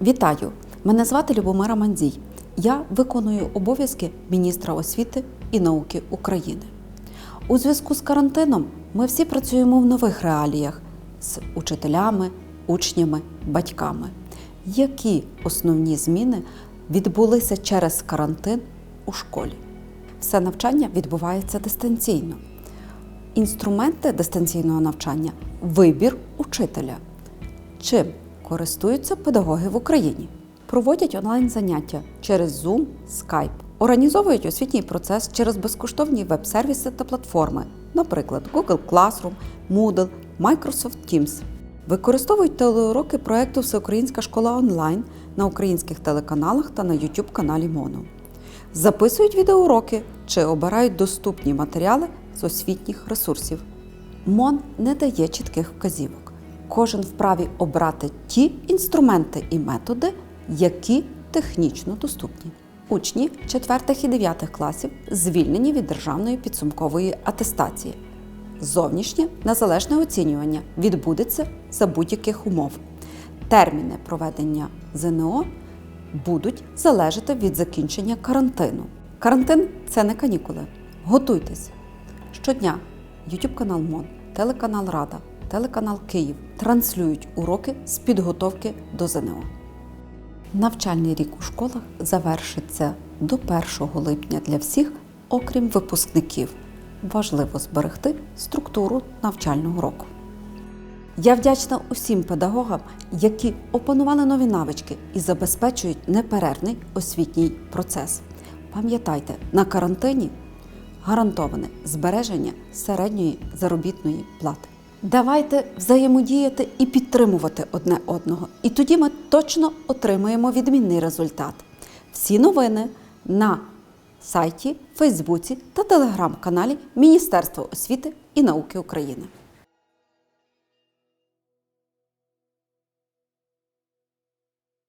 Вітаю! Мене звати Любомира Мандзій. Я виконую обов'язки міністра освіти і науки України. У зв'язку з карантином ми всі працюємо в нових реаліях з учителями, учнями, батьками. Які основні зміни відбулися через карантин у школі? Все навчання відбувається дистанційно. Інструменти дистанційного навчання вибір учителя. Чим користуються педагоги в Україні? Проводять онлайн-заняття через Zoom, Skype, організовують освітній процес через безкоштовні веб-сервіси та платформи, наприклад, Google Classroom, Moodle, Microsoft Teams. Використовують телеуроки проєкту Всеукраїнська школа онлайн на українських телеканалах та на YouTube каналі Моно. Записують відеоуроки чи обирають доступні матеріали з освітніх ресурсів. МОН не дає чітких вказівок. Кожен вправі обрати ті інструменти і методи, які технічно доступні. Учні 4 і 9 класів звільнені від державної підсумкової атестації. Зовнішнє незалежне оцінювання відбудеться за будь-яких умов. Терміни проведення ЗНО будуть залежати від закінчення карантину. Карантин це не канікули. Готуйтесь. Щодня YouTube канал МОН, телеканал Рада, телеканал Київ транслюють уроки з підготовки до ЗНО. Навчальний рік у школах завершиться до 1 липня для всіх, окрім випускників. Важливо зберегти структуру навчального року. Я вдячна усім педагогам, які опанували нові навички і забезпечують неперервний освітній процес. Пам'ятайте, на карантині гарантоване збереження середньої заробітної плати. Давайте взаємодіяти і підтримувати одне одного. І тоді ми точно отримаємо відмінний результат. Всі новини на сайті, Фейсбуці та телеграм-каналі Міністерства освіти і науки України.